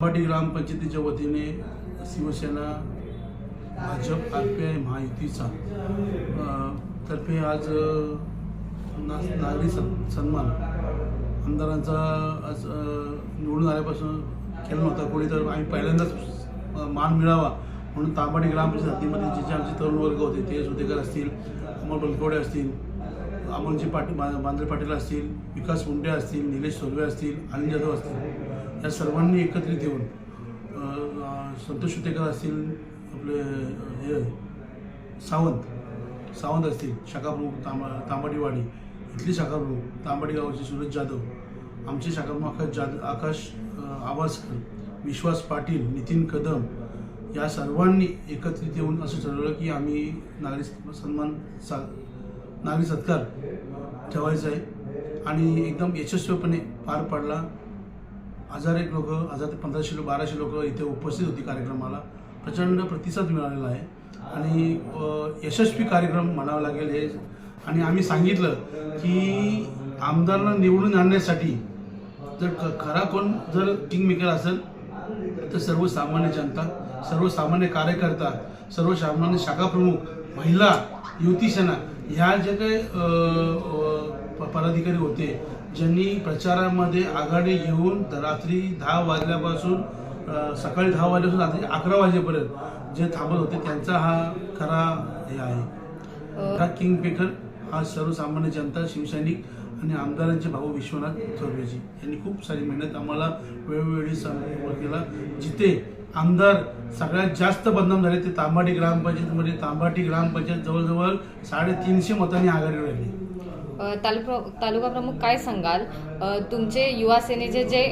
पाटी ग्रामपंचायतीच्या वतीने Shiv Sena Bhajap R P I महायुतीचा तर्फे आज ना नागरी सन् सन्मान. आमदारांचा आज निवडून आल्यापासून केला नव्हता. कोणी तर आम्ही पहिल्यांदाच मान मिळावा. म्हणून तांबाडी ग्रामपंचायत हद्दीमध्ये जे जे आमचे तरुण वर्ग होते ते सुदेकर असतील अमोल बलकवडे असतील अमोलजी पाटील बा- बांद्रे पाटील असतील विकास मुंडे असतील निलेश सोलवे असतील अनिल जाधव असतील या सर्वांनी एकत्रित येऊन संतोष सुतेकर असतील आपले हे सावंत सावंत असतील शाखाप्रमुख तांबा तांबाडीवाडी इथली शाखाप्रमुख तांबाडी गावाचे सूरज जाधव आमचे शाखाप्रमुख आकाश जाद आकाश आवासकर विश्वास पाटील नितीन कदम या सर्वांनी एकत्रित येऊन असं ठरवलं की आम्ही नागरी सन्मान सा नागरी सत्कार ठेवायचा आहे. आणि एकदम यशस्वीपणे पार पडला. हजार एक लोक हजार ते पंधराशे लोक बाराशे लोक इथे उपस्थित होती कार्यक्रमाला. प्रचंड प्रतिसाद मिळालेला आहे. आणि यशस्वी कार्यक्रम म्हणावा लागेल हे. आणि आम्ही सांगितलं की आमदारांना निवडून आणण्यासाठी जर खरा कोण जर किंगमेकर असेल तर सर्वसामान्य जनता सर्वसामान्य कार्यकर्ता सर्वसामान्य शाखाप्रमुख महिला युवती सेना ह्या जे काही पदाधिकारी होते ज्यांनी प्रचारामध्ये आघाडी घेऊन रात्री दहा वाजल्यापासून सकाळी दहा वाजल्यापासून रात्री अकरा वाजेपर्यंत जे थांबत होते त्यांचा हा खरा हे आहे. किंग पेकर हा सर्वसामान्य जनता शिवसैनिक आणि आमदारांचे भाऊ विश्वनाथ चौधरीजी यांनी खूप सारी मेहनत आम्हाला वेळोवेळी केला. जिथे आमदार सगळ्यात जास्त बदनाम झाले ते तांबाटी ग्रामपंचायतीमध्ये. तांबाटी ग्रामपंचायत जवळजवळ साडेतीनशे मतांनी आघाडीवर राहिली तालुका तालुका प्रमुख काय सांगाल? तुमचे युवा सेनेचे जे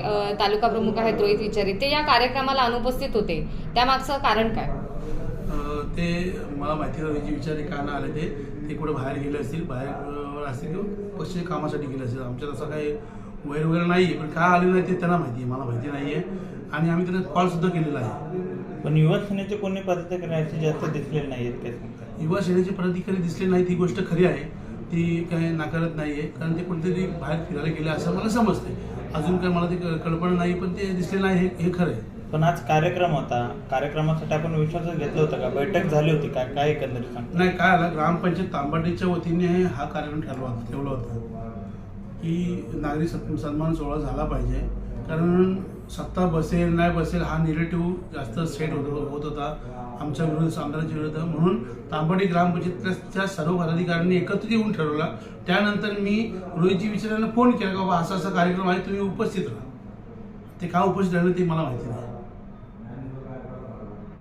तालुका प्रमुख आहेत रोहित विचारी ते या कार्यक्रमाला अनुपस्थित होते. त्यामागचं कारण काय? ते मला माहिती विचारे का ना आले ते. ते कुठे बाहेर गेले असतील बाहेर असतील किंवा कामासाठी गेले असतील. आमच्यात असं काही वैर वगैरे नाही आहे पण काय आले नाही ते त्यांना माहिती आहे मला माहिती नाही आहे आणि आम्ही त्यांना कॉल सुद्धा केलेला आहे. पण युवा सेनेचे कोणी पदाधिकारी जास्त दिसलेले नाहीत काय सांगता? युवा सेनेचे पदाधिकारी दिसले नाहीत ही गोष्ट खरी आहे. ती काही नाकारत नाही आहे कारण ते कुठेतरी बाहेर फिरायला गेले असं मला समजते अजून काही मला ते क- कल्पना नाही पण ते दिसले नाही हे हे खरं आहे. पण आज कार्यक्रम होता. कार्यक्रमासाठी आपण विश्वासात घेतलं होतं का? बैठक झाली होती का? काय एकंदरीत सांगता? नाही काय आलं? ग्रामपंचायत तांबाटीच्या वतीने हा कार्यक्रम ठरवा होता ठेवला होता. की नागरी सत् सन्मान सोहळा झाला पाहिजे. कारण सत्ता बसेल नाही बसेल हा निगेटिव्ह जास्त सेट होत होत होता. आमच्या विरोध आमदारांच्या विरोधात म्हणून तांबडी ग्रामपंचायतच्या सर्व पदाधिकाऱ्यांनी एकत्रित येऊन ठरवला. त्यानंतर मी रोहितजी विचारांना फोन केला की बाबा असा असा कार्यक्रम आहे तुम्ही उपस्थित राहा. ते का उपस्थित राहिलं ते मला माहिती नाही.